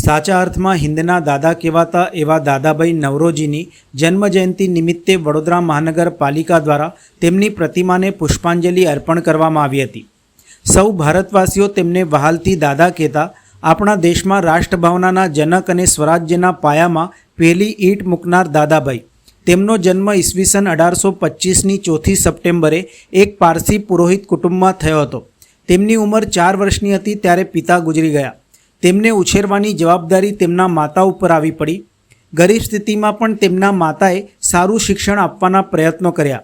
સાચા અર્થમાં હિન્દના દાદા કહેવાતા એવા દાદાભાઈ નવરોજીની જન્મજયંતિ નિમિત્તે વડોદરા મહાનગરપાલિકા દ્વારા તેમની પ્રતિમાને પુષ્પાંજલિ અર્પણ કરવામાં આવી હતી. સૌ ભારતવાસીઓ તેમને વહાલથી દાદા કહેતા, આપણા દેશમાં રાષ્ટ્રભાવનાના જનક અને સ્વરાજ્યના પાયામાં પહેલી ઈંટ મૂકનાર દાદાભાઈ. તેમનો જન્મ ઈસવીસન અઢારસો પચીસની ચોથી સપ્ટેમ્બરે એક પારસી પુરોહિત કુટુંબમાં થયો હતો. તેમની ઉંમર ચાર વર્ષની હતી ત્યારે પિતા ગુજરી ગયા. તેમને ઉછેરવાની જવાબદારી તેમના માતા ઉપર આવી પડી. ગરીબ સ્થિતિમાં પણ તેમના માતાએ સારું શિક્ષણ આપવાના પ્રયત્નો કર્યા.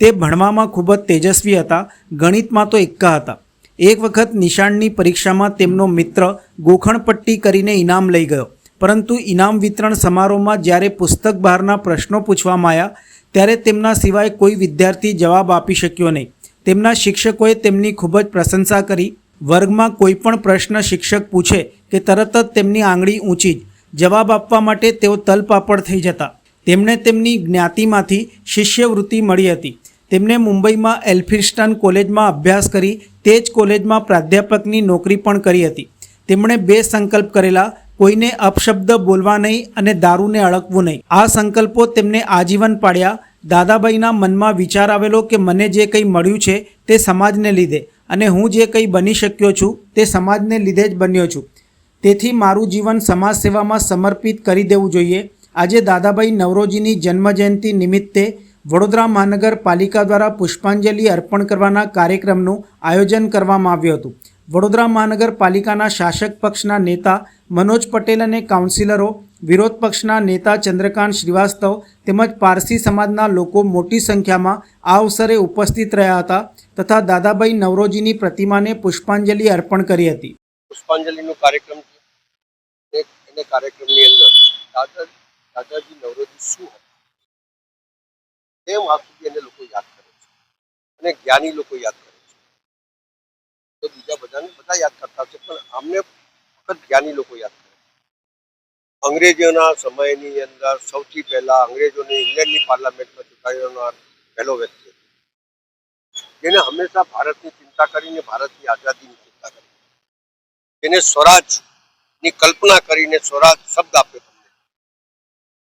તે ભણવામાં ખૂબ જ તેજસ્વી હતા, ગણિતમાં તો એક્કા હતા. એક વખત નિશાળની પરીક્ષામાં તેમનો મિત્ર ગોખણપટ્ટી કરીને ઇનામ લઈ ગયો. પરંતુ ઇનામ વિતરણ સમારોહમાં જ્યારે પુસ્તક બહારના પ્રશ્નો પૂછવામાં આવ્યા ત્યારે તેમના સિવાય કોઈ વિદ્યાર્થી જવાબ આપી શક્યો નહીં. તેમના શિક્ષકોએ તેમની ખૂબ જ પ્રશંસા કરી. વર્ગમાં કોઈ પણ પ્રશ્ન શિક્ષક પૂછે કે તરત જ તેમની આંગળી ઊંચી જ. જવાબ આપવા માટે તેઓ તલપાપડ થઈ જતા. તેમણે તેમની જ્ઞાતિમાંથી શિષ્યવૃત્તિ મળી હતી. તેમને મુંબઈમાં એલ્ફિન્સ્ટન કોલેજમાં અભ્યાસ કરી તે જ કોલેજમાં પ્રાધ્યાપકની નોકરી પણ કરી હતી. તેમણે બે સંકલ્પ કરેલા, કોઈને અપશબ્દ બોલવા નહીં અને દારૂને અળકવું નહીં. આ સંકલ્પો તેમને આજીવન પાડ્યા. દાદાભાઈના મનમાં વિચાર આવેલો કે મને જે કંઈ મળ્યું છે તે સમાજને લીધે. અને હું જે કંઈ બની શક્યો છું તે સમાજને લીધે જ બન્યો છું. તેથી મારું જીવન સમાજ સેવામાં સમર્પિત કરી દેવું જોઈએ. આજે દાદાભાઈ નવરોજીની જન્મજયંતિ નિમિત્તે વડોદરા મહાનગરપાલિકા દ્વારા પુષ્પાંજલિ અર્પણ કરવાના કાર્યક્રમનું આયોજન કરવામાં આવ્યું હતું. વડોદરા મહાનગરપાલિકાના શાસક પક્ષના નેતા મનોજ પટેલ અને કાઉન્સિલરો, વિરોધ પક્ષના નેતા ચંદ્રકાંત શ્રીવાસ્તવ તેમજ પારસી સમાજના લોકો મોટી સંખ્યામાં આ અવસરે ઉપસ્થિત રહ્યા હતા. તથા દાદાભાઈ નવરોજીની પ્રતિમાને પુષ્પાંજલિ અર્પણ કરી હતી. પુષ્પાંજલિનો કાર્યક્રમ છે. એને કાર્યક્રમની અંદર દાદા, દાદાજી નવરોજી શું હતા? તેમ આજ સુધી એને લોકો યાદ કરે છે? અને જ્ઞાની લોકો યાદ કરે છે? તો બીજા બધાને બધા યાદ કરતા છે પણ આમને ફક્ત જ્ઞાની લોકો યાદ કરે અંગ્રેજોના સમયની અંદર સૌથી પહેલા અંગ્રેજોને ઇંગ્લેન્ડની પાર્લામેન્ટમાં ચૂંટાડનાર પહેલો વ્યક્તિ जिन्हें हमेशा भारत की चिंता करी भारत की आज़ादी की चिंता करी जिन्हें स्वराज की कल्पना करी ने स्वराज शब्द आप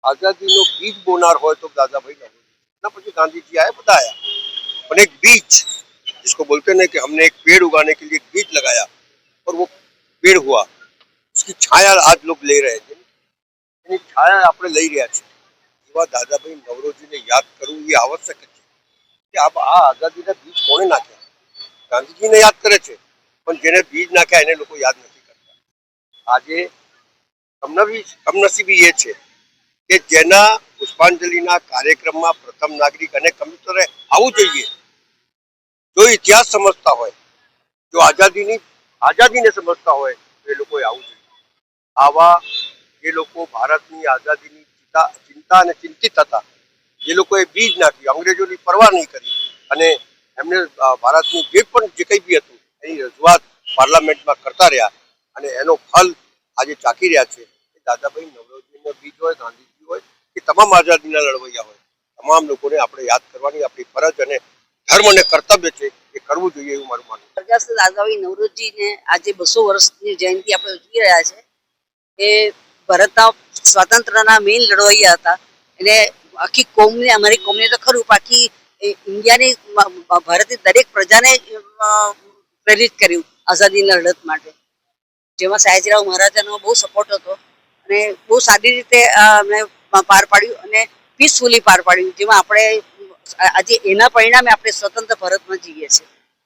आज़ादी बीज बोना हो तो दादा भाई ना पीछे गांधी जी आए बताया पर एक बीज जिसको बोलते ना कि हमने एक पेड़ उगाने के लिए बीज लगाया और वो पेड़ हुआ उसकी छाया आज लोग ले रहे थे छाया आप ले रहा दादा भाई नवरोजी ने याद करूँ ये आवश्यक है કે આ આઝાદીના બીજ કોણે નાખ્યા? ગાંધીજીને યાદ કરે છે, પણ જેને બીજ નાખ્યા એને લોકો યાદ નથી કરતા. આજે કમનવી કમનસીબી એ છે કે જેના પુષ્પાંજલિના કાર્યક્રમમાં પ્રથમ નાગરિક અને કમ્પ્યુટરે આવવું જોઈએ. જો ઇતિહાસ સમજતા હોય, જો આઝાદીની, આઝાદીને સમજતા હોય, તો એ લોકોએ આવવું જોઈએ. આવા જે લોકો ભારતની આઝાદીની ચિંતા ચિંતા અને ચિંતિત હતા, જે લોકોએ બીજ નાખ્યું, અંગ્રેજોની પરવા નહીં કરી અને એમને ભારતનું જે પણ જે કંઈ બી હતું એની રજૂઆત પાર્લામેન્ટમાં કરતા રહ્યા અને એનો ફલ આજે ચાકી રહ્યા છે. એ દાદાભાઈ નવરોજીનો બીજ હોય, ગાંધીજી હોય, કે તમામ આઝાદીના લડવૈયા હોય, તમામ લોકોને આપણે યાદ કરવાની આપણી ફરજ અને ધર્મ અને કર્તવ્ય છે, એ કરવું જોઈએ એવું મારું માનવું પ્રજાશ્રી દાદાભાઈ નવરોજીને આજે બસો વર્ષની જયંતિ આપણે ઉજવી રહ્યા છે. એ ભારતના સ્વાતંત્ર્યના મેઇન લડવૈયા હતા. એટલે આખી કોમને, અમારી કોમને તો ખરું બાકી ઇન્ડિયાની ભારતની દરેક પ્રજાને પ્રેરિત કર્યું આઝાદીના લડત માટે. જેમાં સયાજીરાવ મહારાજાનો બહુ સપોર્ટ હતો અને બહુ સારી રીતે અમે પાર પાડ્યું અને પીસફુલી પાર પાડ્યું. જેમાં આપણે આજે એના પરિણામે આપણે સ્વતંત્ર ભારતમાં જીવીએ છીએ.